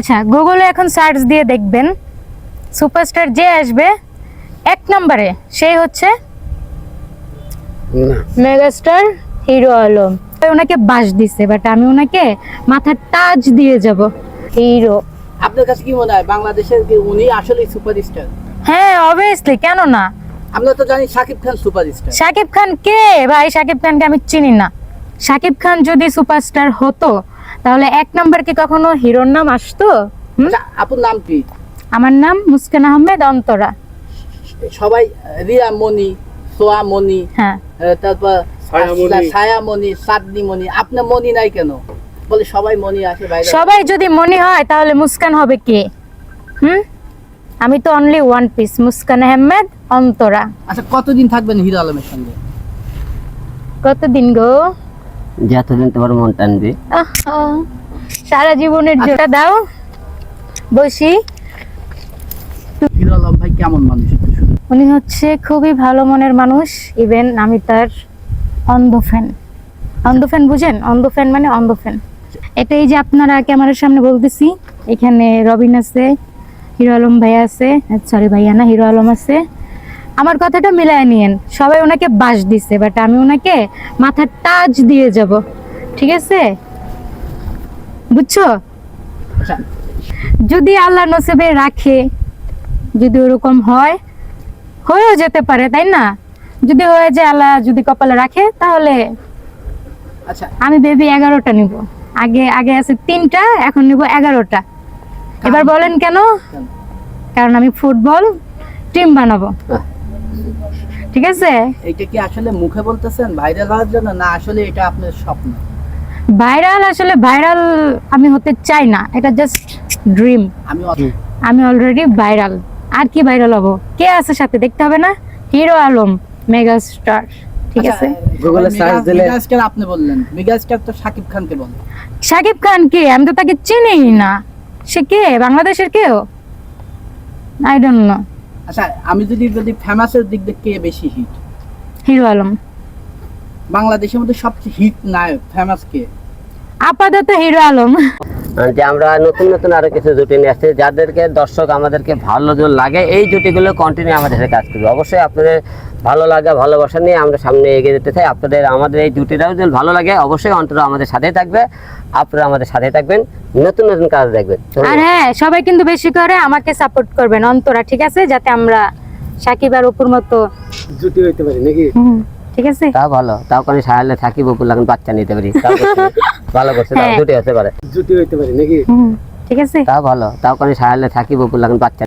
আচ্ছা গুগলে এখন সার্চ দিয়ে দেখবেন। সুপারস্টার যে আসবে এক নম্বরে সেই হচ্ছে মেগাস্টার হিরো আলম ওনাকে বাস দিছে বাট আমি ওনাকে মাথার টাচ দিয়ে যাব। হিরো আপনার কাছে কি মনে হয় বাংলাদেশের কি উনি আসলে সুপারস্টার হ্যাঁ অবভিয়াসলি কেন না? আমরা তো জানি শাকিব খান সুপারস্টার শাকিব খান কে? ভাই শাকিব খানকে আমি চিনি না। শাকিব খান যদি সুপারস্টার হতো তাহলে এক নম্বর কি কখনো হিরোর নাম আসতো? আচ্ছা, আপুর নাম কি? আমার নাম মুস্কান আহমেদ অন্তরা। সবাই রিয়া মনি সোয়া মনি হ্যাঁ। তারপর সাদনি মনি আপনার মনি নাই কেন? বলে সবাই মনি আসে বাইরে। সবাই যদি মনে হয় তাহলে মুস্কান হবে কে? হুম? আমি তো only one piece Muskan Ahmed Antara. আচ্ছা কতদিন থাকবেন হিরো আলমের সঙ্গে? কতদিন গো? যতদিন তোমার মন টানবে সারা জীবনের জোটা দাও বসি। হিরো ভাই কেমন মানুষ উনি হচ্ছে খুবই ভালো মনের মানুষ ইভেন আমি তার অন্ধ ফ্যান অন্ধ ফ্যান বুঝেন? অন্ধ ফ্যান মানে অন্ধ ফ্যান এটাই যে আপনারা ক্যামেরার সামনে বলতেছি এখানে রবিন আছে হিরো আলম ভাইয়া আছে সরি ভাইয়া না হিরো আলম আছে। আমার কথাটা মিলায় নিয়েন। সবাই ওনাকে বাস দিছে বাট আমি ওনাকে মাথার টাচ দিয়ে যাব। ঠিক আছে? বুঝছ? যদি আল্লাহ নসিবে রাখে যদি ওরকম হয় হয়েও যেতে পারে তাই না? যদি হয়ে যায় আল্লাহ যদি কপালে রাখে তাহলে আচ্ছা। আমি বেবি এগারোটা নিব। আগে আগে আছে তিনটা এখন নিব এগারোটা। এবার বলেন কেন? কারণ আমি ফুটবল টিম বানাবো। ঠিক আছে? এইটা কি আসলে মুখে বলতেছেন ভাইরাল হওয়ার জন্য না আসলে এটা আপনার স্বপ্ন? ভাইরাল আসলে ভাইরাল আমি হতে চাই না এটা জাস্ট ড্রিম আমি আমি অলরেডি ভাইরাল আর কি ভাইরাল হব? কে আছে সাথে? দেখতে হবে না? হিরো আলম মেগা স্টার ঠিক আচ্ছা, আছে? মেগা- search দিলে- মেগাস্টার আপনি বললেন মেগাস্টার তো শাকিব খানকে বলে। শাকিব খান কে? আমি তো তাকে চিনি না। সে কে? বাংলাদেশের কেউ? আই ডোন্ট নো আচ্ছা আমি যদি যদি ফেমাসের দিক দিয়ে কে বেশি হিট হিরো আলম। বাংলাদেশের মধ্যে সবচেয়ে হিট নায়ক ফেমাস কে? আপাতত হিরো আলম। যে আমরা নতুন নতুন আরও কিছু জুটি নিয়ে আসছি যাদেরকে দর্শক আমাদেরকে ভালো জোর লাগে এই জুটিগুলো কন্টিনিউ আমাদের সাথে কাজ করবে। অবশ্যই আপনাদের ভালো লাগা ভালোবাসা নিয়ে আমরা সামনে এগিয়ে যেতে চাই। আপনাদের আমাদের এই জুটিটাও যদি ভালো লাগে অবশ্যই অন্তত আমাদের সাথেই থাকবে। আপনারা আমাদের সাথে থাকবেন। নতুন নতুন কাজ দেখবেন। আর হ্যাঁ সবাই কিন্তু বেশি করে আমাকে সাপোর্ট করবেন। অন্তরা ঠিক আছে? যাতে আমরা সাকিব আর অপুর মতো জুটি হইতে পারি নাকি? ঠিক আছে? তা ভালো। তাও কোনো সাহায্য থাকি বকুল লাগান বাচ্চা নিতে পারি। ভালো করছে তাও হ্যাঁ। জুটি হতে পারে। জুটি হইতে পারি নাকি? ঠিক আছে? তা ভালো। তাও কোনো সাহায্য থাকি বকুল লাগান বাচ্চা